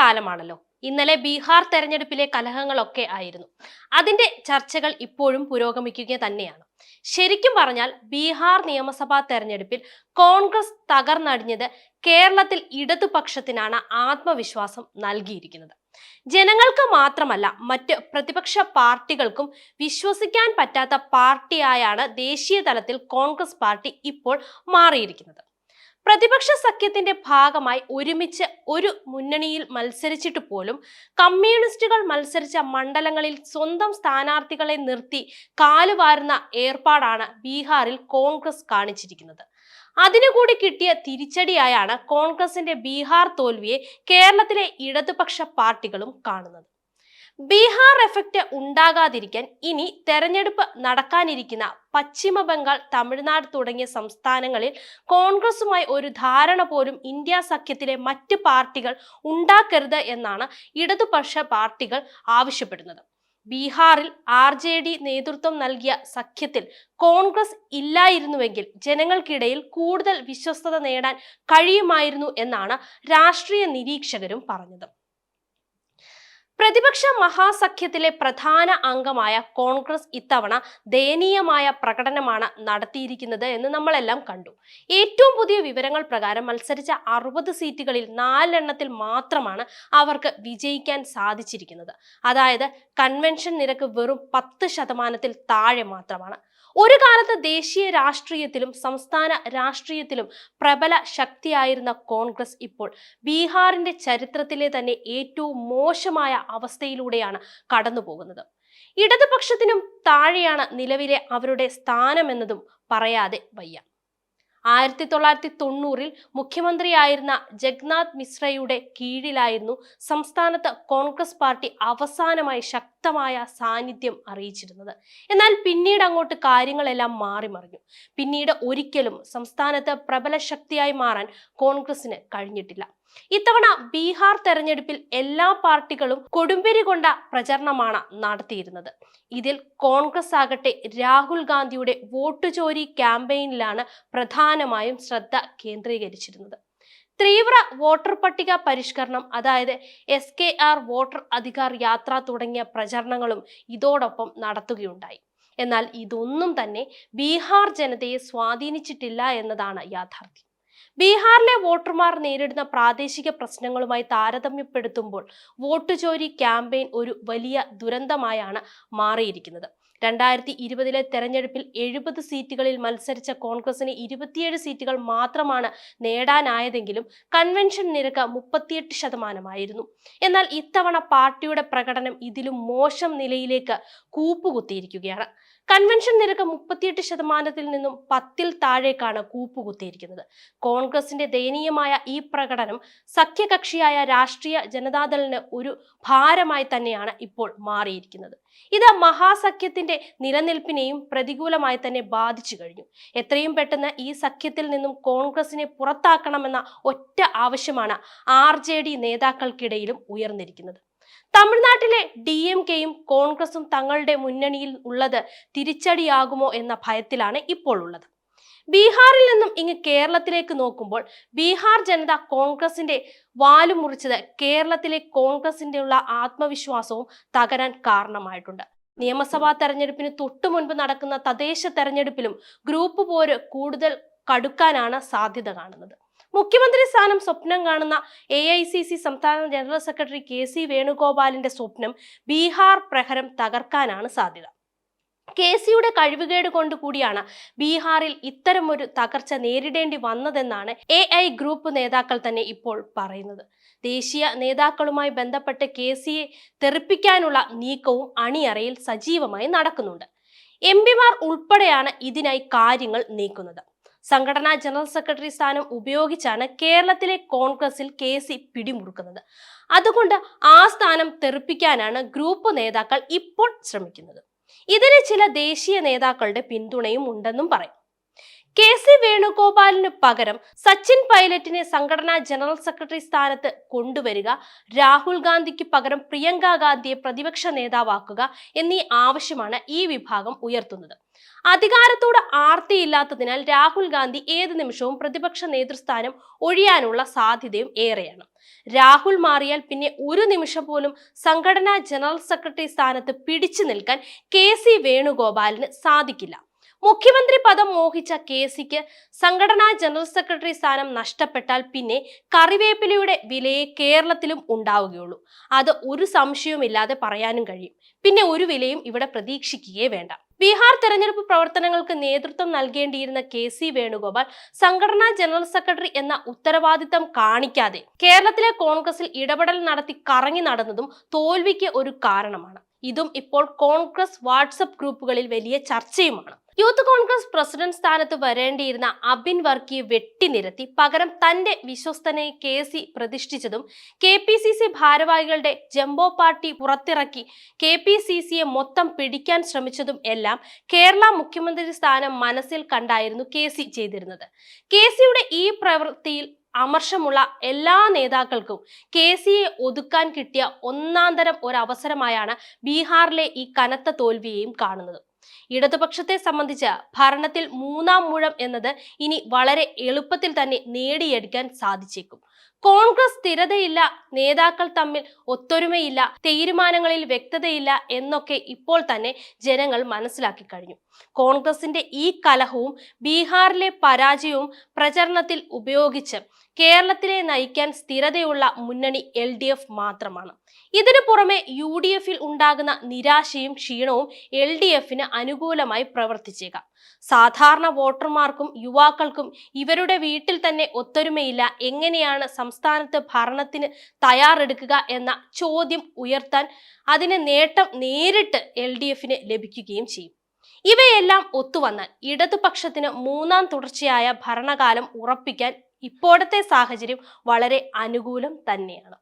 കാലമാണല്ലോ. ഇന്നലെ ബീഹാർ തെരഞ്ഞെടുപ്പിലെ കലഹങ്ങളൊക്കെ ആയിരുന്നു. അതിന്റെ ചർച്ചകൾ ഇപ്പോഴും പുരോഗമിക്കുക തന്നെയാണ്. ശരിക്കും പറഞ്ഞാൽ ബീഹാർ നിയമസഭാ തെരഞ്ഞെടുപ്പിൽ കോൺഗ്രസ് തകർന്നടിഞ്ഞത് കേരളത്തിൽ ഇടതുപക്ഷത്തിനാണ് ആത്മവിശ്വാസം നൽകിയിരിക്കുന്നത്. ജനങ്ങൾക്ക് മാത്രമല്ല മറ്റ് പ്രതിപക്ഷ പാർട്ടികൾക്കും വിശ്വസിക്കാൻ പറ്റാത്ത പാർട്ടിയായാണ് ദേശീയ തലത്തിൽ കോൺഗ്രസ് പാർട്ടി ഇപ്പോൾ മാറിയിരിക്കുന്നത്. പ്രതിപക്ഷ സഖ്യത്തിന്റെ ഭാഗമായി ഒരുമിച്ച് ഒരു മുന്നണിയിൽ മത്സരിച്ചിട്ട് പോലും കമ്മ്യൂണിസ്റ്റുകൾ മത്സരിച്ച മണ്ഡലങ്ങളിൽ സ്വന്തം സ്ഥാനാർത്ഥികളെ നിർത്തി കാലുവാരുന്ന ഏർപ്പാടാണ് ബീഹാറിൽ കോൺഗ്രസ് കാണിച്ചിരിക്കുന്നത്. അതിനുകൂടി കിട്ടിയ തിരിച്ചടിയായാണ് കോൺഗ്രസിന്റെ ബീഹാർ തോൽവിയെ കേരളത്തിലെ ഇടതുപക്ഷ പാർട്ടികളും കാണുന്നത്. ബീഹാർ എഫക്റ്റ് ഉണ്ടാകാതിരിക്കാൻ ഇനി തെരഞ്ഞെടുപ്പ് നടക്കാനിരിക്കുന്ന പശ്ചിമ ബംഗാൾ തമിഴ്നാട് തുടങ്ങിയ സംസ്ഥാനങ്ങളിൽ കോൺഗ്രസുമായി ഒരു ധാരണ പോലും ഇന്ത്യ സഖ്യത്തിലെ മറ്റ് പാർട്ടികൾ ഉണ്ടാക്കരുത് എന്നാണ് ഇടതുപക്ഷ പാർട്ടികൾ ആവശ്യപ്പെടുന്നത്. ബീഹാറിൽ ആർ ജെ ഡി നേതൃത്വം നൽകിയ സഖ്യത്തിൽ കോൺഗ്രസ് ഇല്ലായിരുന്നുവെങ്കിൽ ജനങ്ങൾക്കിടയിൽ കൂടുതൽ വിശ്വസ്തത നേടാൻ കഴിയുമായിരുന്നു എന്നാണ് രാഷ്ട്രീയ നിരീക്ഷകരും പറഞ്ഞത്. പ്രതിപക്ഷ മഹാസഖ്യത്തിലെ പ്രധാന അംഗമായ കോൺഗ്രസ് ഇത്തവണ ദയനീയമായ പ്രകടനമാണ് നടത്തിയിരിക്കുന്നത് എന്ന് നമ്മളെല്ലാം കണ്ടു. ഏറ്റവും പുതിയ വിവരങ്ങൾ പ്രകാരം മത്സരിച്ച അറുപത് സീറ്റുകളിൽ നാലെണ്ണത്തിൽ മാത്രമാണ് അവർക്ക് വിജയിക്കാൻ സാധിച്ചിരിക്കുന്നത്. അതായത് കൺവെൻഷൻ നിരക്ക് വെറും പത്ത് ശതമാനത്തിൽ താഴെ മാത്രമാണ്. ഒരു കാലത്ത് ദേശീയ രാഷ്ട്രീയത്തിലും സംസ്ഥാന രാഷ്ട്രീയത്തിലും പ്രബല ശക്തിയായിരുന്ന കോൺഗ്രസ് ഇപ്പോൾ ബീഹാറിന്റെ ചരിത്രത്തിലെ തന്നെ ഏറ്റവും മോശമായ അവസ്ഥയിലൂടെയാണ് കടന്നുപോകുന്നത്. ഇടതുപക്ഷത്തിനും താഴെയാണ് നിലവിലെ അവരുടെ സ്ഥാനമെന്നതും പറയാതെ വയ്യ. ആയിരത്തി തൊള്ളായിരത്തി തൊണ്ണൂറിൽ മുഖ്യമന്ത്രിയായിരുന്ന ജഗ്നാഥ് മിശ്രയുടെ കീഴിലായിരുന്നു സംസ്ഥാനത്ത് കോൺഗ്രസ് പാർട്ടി അവസാനമായി ശക്തമായ സാന്നിധ്യം അറിയിച്ചിരുന്നത്. എന്നാൽ പിന്നീട് അങ്ങോട്ട് കാര്യങ്ങളെല്ലാം മാറിമറിഞ്ഞു പിന്നീട് ഒരിക്കലും സംസ്ഥാനത്ത് പ്രബല ശക്തിയായി മാറാൻ കോൺഗ്രസിന് കഴിഞ്ഞിട്ടില്ല. ഇത്തവണ ബീഹാർ തെരഞ്ഞെടുപ്പിൽ എല്ലാ പാർട്ടികളും കൊടുമ്പിരി കൊണ്ട പ്രചരണമാണ് നടത്തിയിരുന്നത്. ഇതിൽ കോൺഗ്രസ് ആകട്ടെ രാഹുൽ ഗാന്ധിയുടെ വോട്ട് ചോരി ക്യാമ്പയിനിലാണ് പ്രധാനമായും ശ്രദ്ധ കേന്ദ്രീകരിച്ചിരുന്നത്. തീവ്ര വോട്ടർ പട്ടിക പരിഷ്കരണം അതായത് S K R voter Adhikar Yatra തുടങ്ങിയ പ്രചരണങ്ങളും ഇതോടൊപ്പം നടത്തുകയുണ്ടായി. എന്നാൽ ഇതൊന്നും തന്നെ ബീഹാർ ജനതയെ സ്വാധീനിച്ചിട്ടില്ല എന്നതാണ് യാഥാർത്ഥ്യം. ബീഹാറിലെ വോട്ടർമാർ നേരിടുന്ന പ്രാദേശിക പ്രശ്നങ്ങളുമായി താരതമ്യപ്പെടുത്തുമ്പോൾ വോട്ട് ചോരി ക്യാമ്പയിൻ ഒരു വലിയ ദുരന്തമായാണ് മാറിയിരിക്കുന്നത്. രണ്ടായിരത്തി ഇരുപതിലെ തെരഞ്ഞെടുപ്പിൽ എഴുപത് സീറ്റുകളിൽ മത്സരിച്ച കോൺഗ്രസിന് ഇരുപത്തിയേഴ് സീറ്റുകൾ മാത്രമാണ് നേടാനായതെങ്കിലും കൺവെൻഷൻ നിരക്ക് മുപ്പത്തിയെട്ട് ശതമാനമായിരുന്നു. എന്നാൽ ഇത്തവണ പാർട്ടിയുടെ പ്രകടനം ഇതിലും മോശം നിലയിലേക്ക് കൂപ്പുകുത്തിയിരിക്കുകയാണ്. കൺവെൻഷൻ നിരക്ക് മുപ്പത്തിയെട്ട് ശതമാനത്തിൽ നിന്നും പത്തിൽ താഴേക്കാണ് കൂപ്പുകുത്തിയിരിക്കുന്നത്. കോൺഗ്രസിന്റെ ദയനീയമായ ഈ പ്രകടനം സഖ്യകക്ഷിയായ രാഷ്ട്രീയ ജനതാദളിന് ഒരു ഭാരമായി തന്നെയാണ് ഇപ്പോൾ മാറിയിരിക്കുന്നത്. ഇത് മഹാസഖ്യത്തിന്റെ നിലനിൽപ്പിനെയും പ്രതികൂലമായി തന്നെ ബാധിച്ചു കഴിഞ്ഞു. എത്രയും പെട്ടെന്ന് ഈ സഖ്യത്തിൽ നിന്നും കോൺഗ്രസിനെ പുറത്താക്കണമെന്ന ഒറ്റ ആവശ്യമാണ് ആർ നേതാക്കൾക്കിടയിലും ഉയർന്നിരിക്കുന്നത്. തമിഴ്നാട്ടിലെ ഡി എം കെയും കോൺഗ്രസും തങ്ങളുടെ മുന്നണിയിൽ ഉള്ളത് തിരിച്ചടിയാകുമോ എന്ന ഭയത്തിലാണ് ഇപ്പോൾ ഉള്ളത്. ബീഹാറിൽ നിന്നും ഇങ്ങ് കേരളത്തിലേക്ക് നോക്കുമ്പോൾ ബീഹാർ ജനത കോൺഗ്രസിന്റെ വാലു മുറിച്ചത് കേരളത്തിലെ കോൺഗ്രസിന്റെ ഉള്ള ആത്മവിശ്വാസവും തകരാൻ കാരണമായിട്ടുണ്ട്. നിയമസഭാ തെരഞ്ഞെടുപ്പിന് തൊട്ടു മുൻപ് നടക്കുന്ന തദ്ദേശ തെരഞ്ഞെടുപ്പിലും ഗ്രൂപ്പ് പോര് കൂടുതൽ കടുക്കാനാണ് സാധ്യത കാണുന്നത്. മുഖ്യമന്ത്രി സ്ഥാനം സ്വപ്നം കാണുന്ന എ ഐ സി സി സംസ്ഥാന ജനറൽ സെക്രട്ടറി കെ സി വേണുഗോപാലിന്റെ സ്വപ്നം ബീഹാർ പ്രഹരം തകർക്കാനാണ് സാധ്യത. കെ സിയുടെ കഴിവുകേട് കൊണ്ട് കൂടിയാണ് ബീഹാറിൽ ഇത്തരമൊരു തകർച്ച നേരിടേണ്ടി വന്നതെന്നാണ് എ ഐ ഗ്രൂപ്പ് നേതാക്കൾ തന്നെ ഇപ്പോൾ പറയുന്നത്. ദേശീയ നേതാക്കളുമായി ബന്ധപ്പെട്ട് കെ സിയെ തെറിപ്പിക്കാനുള്ള നീക്കവും അണിയറയിൽ സജീവമായി നടക്കുന്നുണ്ട്. എം പിമാർ ഉൾപ്പെടെയാണ് ഇതിനായി കാര്യങ്ങൾ നീക്കുന്നത്. സംഘടനാ ജനറൽ സെക്രട്ടറി സ്ഥാനം ഉപയോഗിച്ചാണ് കേരളത്തിലെ കോൺഗ്രസിൽ കെ സി പിടിമുറുക്കുന്നത്. അതുകൊണ്ട് ആ സ്ഥാനം തെറിപ്പിക്കാനാണ് ഗ്രൂപ്പ് നേതാക്കൾ ഇപ്പോൾ ശ്രമിക്കുന്നത്. ഇതിന് ചില ദേശീയ നേതാക്കളുടെ പിന്തുണയും ഉണ്ടെന്നും പറയും. കെ സി വേണുഗോപാലിന് പകരം സച്ചിൻ പൈലറ്റിനെ സംഘടനാ ജനറൽ സെക്രട്ടറി സ്ഥാനത്ത് കൊണ്ടുവരിക രാഹുൽ ഗാന്ധിക്ക് പകരം പ്രിയങ്ക ഗാന്ധിയെ പ്രതിപക്ഷ നേതാവാക്കുക എന്നീ ആവശ്യമാണ് ഈ വിഭാഗം ഉയർത്തുന്നത്. അധികാരത്തോട് ആർത്തിയില്ലാത്തതിനാൽ രാഹുൽ ഗാന്ധി ഏത് നിമിഷവും പ്രതിപക്ഷ നേതൃസ്ഥാനം ഒഴിയാനുള്ള സാധ്യതയും ഏറെയാണ്. രാഹുൽ മാറിയാൽ പിന്നെ ഒരു നിമിഷം പോലും സംഘടനാ ജനറൽ സെക്രട്ടറി സ്ഥാനത്ത് പിടിച്ചു നിൽക്കാൻ കെ സി വേണുഗോപാലിന് സാധിക്കില്ല. മുഖ്യമന്ത്രി പദം മോഹിച്ച കെ സിക്ക് സംഘടനാ ജനറൽ സെക്രട്ടറി സ്ഥാനം നഷ്ടപ്പെട്ടാൽ പിന്നെ കറിവേപ്പിലയുടെ വിലയെ കേരളത്തിലും ഉണ്ടാവുകയുള്ളൂ. അത് ഒരു സംശയവുമില്ലാതെ പറയാനും കഴിയും. പിന്നെ ഒരു വിലയും ഇവിടെ പ്രതീക്ഷിക്കുകയേ വേണ്ട. ബീഹാർ തെരഞ്ഞെടുപ്പ് പ്രവർത്തനങ്ങൾക്ക് നേതൃത്വം നൽകേണ്ടിയിരുന്ന കെ സി വേണുഗോപാൽ സംഘടനാ ജനറൽ സെക്രട്ടറി എന്ന ഉത്തരവാദിത്തം കാണിക്കാതെ കേരളത്തിലെ കോൺഗ്രസിൽ ഇടപെടൽ നടത്തി കറങ്ങി നടന്നതും തോൽവിക്ക് ഒരു കാരണമാണ്. ഇതും ഇപ്പോൾ കോൺഗ്രസ് വാട്സപ്പ് ഗ്രൂപ്പുകളിൽ വലിയ ചർച്ചയുമാണ്. യൂത്ത് കോൺഗ്രസ് പ്രസിഡന്റ് സ്ഥാനത്ത് വരേണ്ടിയിരുന്ന അബിൻ വർക്കിയെ വെട്ടിനിരത്തി പകരം തന്റെ വിശ്വസ്തനെ കെ സി പ്രതിഷ്ഠിച്ചതും കെ പി സി സി ഭാരവാഹികളുടെ ജംബോ പാർട്ടി പുറത്തിറക്കി കെ പി സി സിയെ മൊത്തം പിടിക്കാൻ ശ്രമിച്ചതും എല്ലാം കേരള മുഖ്യമന്ത്രി സ്ഥാനം മനസ്സിൽ കണ്ടായിരുന്നു കെ സി ചെയ്തിരുന്നത്. കെ സിയുടെ ഈ പ്രവൃത്തിയിൽ അമർഷമുള്ള എല്ലാ നേതാക്കൾക്കും കെ സിയെ ഒതുക്കാൻ കിട്ടിയ ഒന്നാം തരം ഒരവസരമായാണ് ബീഹാറിലെ ഈ കനത്ത തോൽവിയെയും കാണുന്നത്. ഇടതുപക്ഷത്തെ സംബന്ധിച്ച് ഭരണത്തിൽ മൂന്നാം മുഴം എന്നത് ഇനി വളരെ എളുപ്പത്തിൽ തന്നെ നേടിയെടുക്കാൻ സാധിച്ചേക്കും. കോൺഗ്രസ് സ്ഥിരതയില്ല നേതാക്കൾ തമ്മിൽ ഒത്തൊരുമയില്ല തീരുമാനങ്ങളിൽ വ്യക്തതയില്ല എന്നൊക്കെ ഇപ്പോൾ തന്നെ ജനങ്ങൾ മനസ്സിലാക്കി കഴിഞ്ഞു. കോൺഗ്രസിന്റെ ഈ കലഹവും ബീഹാറിലെ പരാജയവും പ്രചരണത്തിൽ ഉപയോഗിച്ച് കേരളത്തിലെ നയിക്കാൻ സ്ഥിരതയുള്ള മുന്നണി എൽ മാത്രമാണ്. ഇതിനു പുറമെ യു ഡി എഫിൽ ഉണ്ടാകുന്ന നിരാശയും ക്ഷീണവും എൽ ഡി എഫിന് അനുകൂലമായി പ്രവർത്തിച്ചേക്കാം. സാധാരണ വോട്ടർമാർക്കും യുവാക്കൾക്കും ഇവരുടെ വീട്ടിൽ തന്നെ ഒത്തൊരുമയില്ല. എങ്ങനെയാണ് സംസ്ഥാനത്ത് ഭരണത്തിന് തയ്യാറെടുക്കുക എന്ന ചോദ്യം ഉയർത്താൻ അതിന് നേട്ടം നേരിട്ട് എൽ ഡി എഫിന് ലഭിക്കുകയും ചെയ്യും. ഇവയെല്ലാം ഒത്തുവന്നാൽ ഇടതുപക്ഷത്തിന് മൂന്നാം തുടർച്ചയായ ഭരണകാലം ഉറപ്പിക്കാൻ ഇപ്പോഴത്തെ സാഹചര്യം വളരെ അനുകൂലം തന്നെയാണ്.